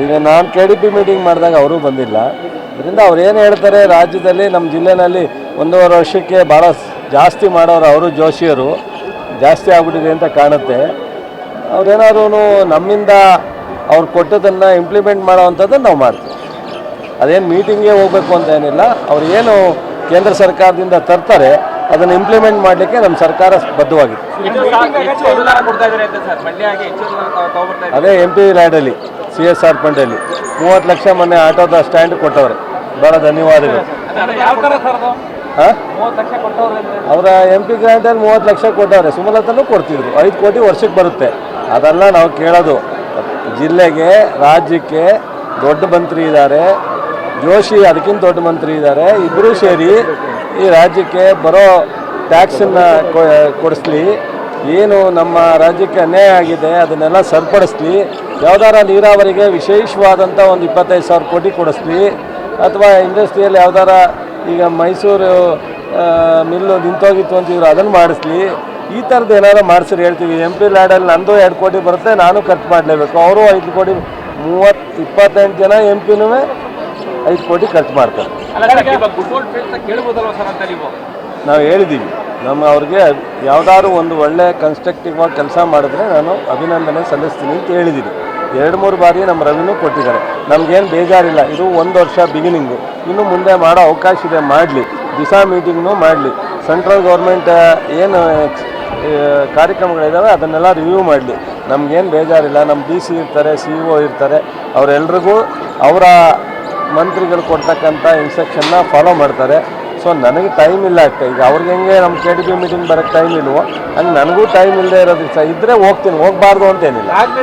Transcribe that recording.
ಈಗ ನಾನು K D P meeting ಮಾಡಿದಾಗ ಅವರು ಬಂದಿಲ್ಲ. ಅದರಿಂದ ಅವ್ರು ಏನು ಹೇಳ್ತಾರೆ ರಾಜ್ಯದಲ್ಲಿ ನಮ್ಮ ಜಿಲ್ಲೆನಲ್ಲಿ ಒಂದೂವರೆ ವರ್ಷಕ್ಕೆ ಭಾಳ ಜಾಸ್ತಿ ಮಾಡೋರು ಅವರು ಜೋಶಿಯರು. ಜಾಸ್ತಿ ಆಗ್ಬಿಟ್ಟಿದೆ ಅಂತ ಕಾಣುತ್ತೆ. ಅವ್ರೇನಾದ್ರು ನಮ್ಮಿಂದ ಅವ್ರು ಕೊಟ್ಟದನ್ನು ಇಂಪ್ಲಿಮೆಂಟ್ ಮಾಡೋವಂಥದ್ದನ್ನು ನಾವು ಮಾಡ್ತೀವಿ. ಅದೇನು ಮೀಟಿಂಗ್ಗೆ ಹೋಗಬೇಕು ಅಂತ ಏನಿಲ್ಲ. ಅವ್ರು ಏನು ಕೇಂದ್ರ ಸರ್ಕಾರದಿಂದ ತರ್ತಾರೆ ಅದನ್ನು ಇಂಪ್ಲಿಮೆಂಟ್ ಮಾಡಲಿಕ್ಕೆ ನಮ್ಮ ಸರ್ಕಾರ ಬದ್ಧವಾಗಿದೆ ಅದೇ ಎಂ ಪಿ ಲ್ಯಾಡಲ್ಲಿ ಸಿ ಎಸ್ ಆರ್ ಫಂಡಲ್ಲಿ ಮೂವತ್ತು ಲಕ್ಷ ಮೊನ್ನೆ ಆಟೋದ ಸ್ಟ್ಯಾಂಡ್ ಕೊಟ್ಟವ್ರೆ. ಬಹಳ ಧನ್ಯವಾದಗಳು. ಅವರ ಎಂ ಪಿ ಗ್ರಾಂಟಲ್ಲಿ ಮೂವತ್ತು ಲಕ್ಷ ಕೊಟ್ಟವ್ರೆ ಸುಮಲತನೂ ಕೊಡ್ತಿದ್ರು. ಐದು ಕೋಟಿ ವರ್ಷಕ್ಕೆ ಬರುತ್ತೆ. ಅದೆಲ್ಲ ನಾವು ಕೇಳೋದು. ಜಿಲ್ಲೆಗೆ ರಾಜ್ಯಕ್ಕೆ ದೊಡ್ಡ ಮಂತ್ರಿ ಇದ್ದಾರೆ. ಜೋಶಿ ಅದಕ್ಕಿಂತ ದೊಡ್ಡ ಮಂತ್ರಿ ಇದ್ದಾರೆ. ಇಬ್ಬರೂ ಸೇರಿ ಈ ರಾಜ್ಯಕ್ಕೆ ಬರೋ ಟ್ಯಾಕ್ಸನ್ನು ಕೊಡಿಸ್ಲಿ. ಏನು ನಮ್ಮ ರಾಜ್ಯಕ್ಕೆ ಅನ್ಯಾಯ ಆಗಿದೆ ಅದನ್ನೆಲ್ಲ ಸರಿಪಡಿಸ್ಲಿ. ಯಾವ್ದಾರ ನೀರಾವರಿಗೆ ವಿಶೇಷವಾದಂಥ ಒಂದು ಇಪ್ಪತ್ತೈದು ಸಾವಿರ ಕೋಟಿ ಕೊಡಿಸ್ಲಿ. ಅಥವಾ ಇಂಡಸ್ಟ್ರಿಯಲ್ಲಿ ಯಾವ್ದಾರ ಈಗ ಮೈಸೂರು ಮಿಲ್ಲು ನಿಂತೋಗಿತ್ತು ಇವರು ಅದನ್ನು ಮಾಡಿಸ್ಲಿ. ಈ ಥರದ್ದು ಏನಾರು ಮಾಡಿಸ್ರಿ ಹೇಳ್ತೀವಿ. ಎಂ ಪಿ ಲ್ಯಾಡಲ್ಲಿ ನಂದು ಎರಡು ಕೋಟಿ ಬರುತ್ತೆ, ನಾನು ಖರ್ಚು ಮಾಡಲೇಬೇಕು. ಅವರು ಐದು ಕೋಟಿ, ಮೂವತ್ತು, ಇಪ್ಪತ್ತೆಂಟು ಜನ ಎಂ ಪಿನೂ ಐದು ಕೋಟಿ ಖರ್ಚು ಮಾಡ್ತಾರೆ. ನೀವು? ಹೇಳಿದ್ದೀವಿ ನಮ್ಮ ಅವ್ರಿಗೆ ಯಾವುದಾದ್ರು ಒಂದು ಒಳ್ಳೆ ಕನ್ಸ್ಟ್ರಕ್ಟಿವ್ ಆಗಿ ಕೆಲಸ ಮಾಡಿದ್ರೆ ನಾನು ಅಭಿನಂದನೆ ಸಲ್ಲಿಸ್ತೀನಿ ಅಂತ ಹೇಳಿದ್ದೀನಿ ಎರಡು ಮೂರು ಬಾರಿ ನಮ್ಮ ರವಿನೂ ಕೊಟ್ಟಿದ್ದಾರೆ. ನಮಗೇನು ಬೇಜಾರಿಲ್ಲ. ಇದು ಒಂದು ವರ್ಷ ಬಿಗಿನಿಂಗು ಇನ್ನು ಮುಂದೆ ಮಾಡೋ ಅವಕಾಶ ಇದೆ ಮಾಡಲಿ. ದಿಸಾ ಮೀಟಿಂಗ್ನೂ ಮಾಡಲಿ. ಸೆಂಟ್ರಲ್ ಗೌರ್ಮೆಂಟ್ ಏನು ಕಾರ್ಯಕ್ರಮಗಳಿದ್ದಾವೆ ಅದನ್ನೆಲ್ಲ ರಿವ್ಯೂ ಮಾಡಲಿ. ನಮಗೇನು ಬೇಜಾರಿಲ್ಲ. ನಮ್ಮ ಡಿ ಸಿ ಇರ್ತಾರೆ ಸಿ ಒ ಇರ್ತಾರೆ. ಅವರೆಲ್ರಿಗೂ ಅವರ ಮಂತ್ರಿಗಳು ಕೊಡ್ತಕ್ಕಂಥ ಇನ್ಸ್ಟ್ರಕ್ಷನ್ನ ಫಾಲೋ ಮಾಡ್ತಾರೆ. ಸೊ ನನಗೆ ಟೈಮ್ ಇಲ್ಲ ಅಷ್ಟೇ. ಈಗ ಅವ್ರಿಗೆ ಹೆಂಗೆ ನಮ್ಮ ಕೆ ಡಿ ಬಿ ಮೀಟಿಂಗ್ ಬರೋಕ್ಕೆ ಟೈಮ್ ಇಲ್ವೋ, ಹಂಗೆ ನನಗೂ ಟೈಮ್ ಇಲ್ಲದೆ ಇರೋದಕ್ಕೆ ಸಹ ಇದ್ದರೆ ಹೋಗ್ತೀನಿ. ಹೋಗಬಾರ್ದು ಅಂತೇನಿಲ್ಲ